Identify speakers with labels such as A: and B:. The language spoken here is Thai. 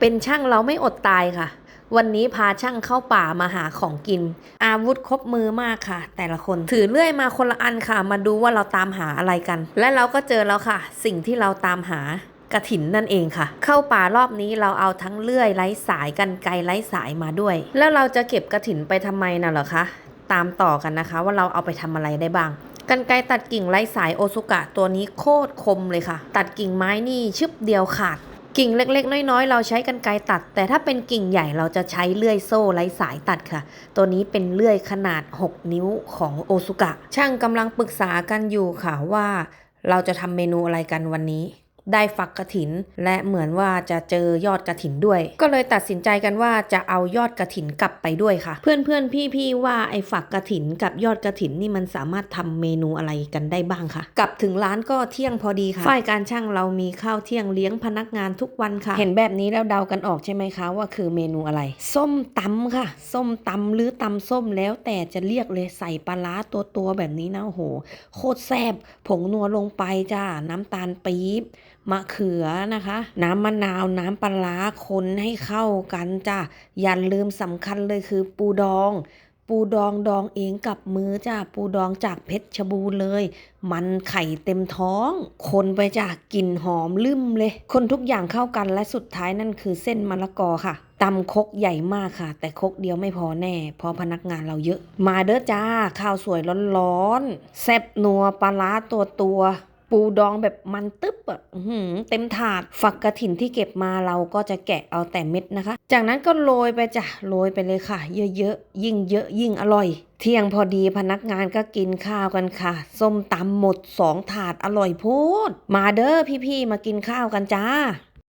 A: เป็นช่างเราไม่อดตายค่ะ วันนี้พาช่างเข้าป่ามาหาของกิน อาวุธครบมือมากค่ะ แต่ละคนถือเลื่อยมาคนละอันค่ะ มาดูว่าเราตามหาอะไรกัน และเราก็เจอแล้วค่ะ สิ่งที่เราตามหากระถินนั่นเองค่ะ เข้าป่ารอบนี้เราเอาทั้งเลื่อยไร้สายกันไกรไร้สายมาด้วย แล้วเราจะเก็บกระถินไปทำไมน่ะเหรอคะตามต่อกันนะคะ ว่าเราเอาไปทำอะไรได้บ้างกันไกรตัดกิ่งไร้สายโอซุกะตัวนี้โคตรคมเลยค่ะ ตัดกิ่งไม้นี่ชึบเดียวขาด กิ่งเล็กๆ น้อยๆ เราใช้กันไกรตัด แต่ถ้าเป็นกิ่งใหญ่เราจะใช้เลื่อยโซ่ไร้สายตัดค่ะ ตัวนี้เป็นเลื่อยขนาด 6 นิ้วของโอซุกะ ช่างกำลังปรึกษากันอยู่ค่ะว่า เราจะทำเมนูอะไรกันวันนี้ ได้ฝักกระถิน และเหมือนว่าจะเจอยอดกระถินด้วย ก็เลยตัดสินใจกันว่าจะเอายอดกระถินกลับไปด้วยค่ะ เพื่อนๆพี่ๆว่าไอ้ฝักกระถินกับยอดกระถินนี่มันสามารถทำเมนูอะไรกันได้บ้างคะกลับถึงร้านก็เที่ยงพอดีค่ะฝ่ายการช่างเรามีข้าวเที่ยงเลี้ยงพนักงานทุกวันค่ะ เห็นแบบนี้แล้วเดากันออกใช่ไหมคะว่าคือเมนูอะไร ส้มตำค่ะ ส้มตำหรือตำส้มแล้วแต่จะเรียกเลยใส่ปลาร้าตัวตัวแบบนี้นะโอ้โหโคตรแซ่บผงนัวลงไปจ้าน้ำตาลปี๊บมะเขือนะคะ น้ำมะนาวน้ำปลาคนให้เข้ากันจ้าอย่าลืมสำคัญเลยคือปูดอง ปูดองดองเองกับมือจ้าปูดองจากเพชรชบูรเลย มันไข่เต็มท้อง คนไปจ้ากลิ่นหอมลืมเลย คนทุกอย่างเข้ากันและสุดท้ายนั่นคือเส้นมะละกอค่ะตำคกใหญ่มากค่ะ แต่คกเดียวไม่พอแน่ เพราะพนักงานเราเยอะ มาเด้อจ้า ข้าวสวยร้อนๆแซ่บนัวปลาร้าตัวตัว ปูดองแบบมันตึ๊บอะเต็มถาด ฝักกระถินที่เก็บมาเราก็จะแกะเอาแต่เม็ดนะคะ จากนั้นก็โรยไปจ้ะโรยไปเลยค่ะ เยอะๆ ยิ่งเยอะยิ่งอร่อย เที่ยงพอดีพนักงานก็กินข้าวกันค่ะ ส้มตำหมดสองถาดอร่อยโพูดมาเด้อพี่ๆ มากินข้าวกันจ้า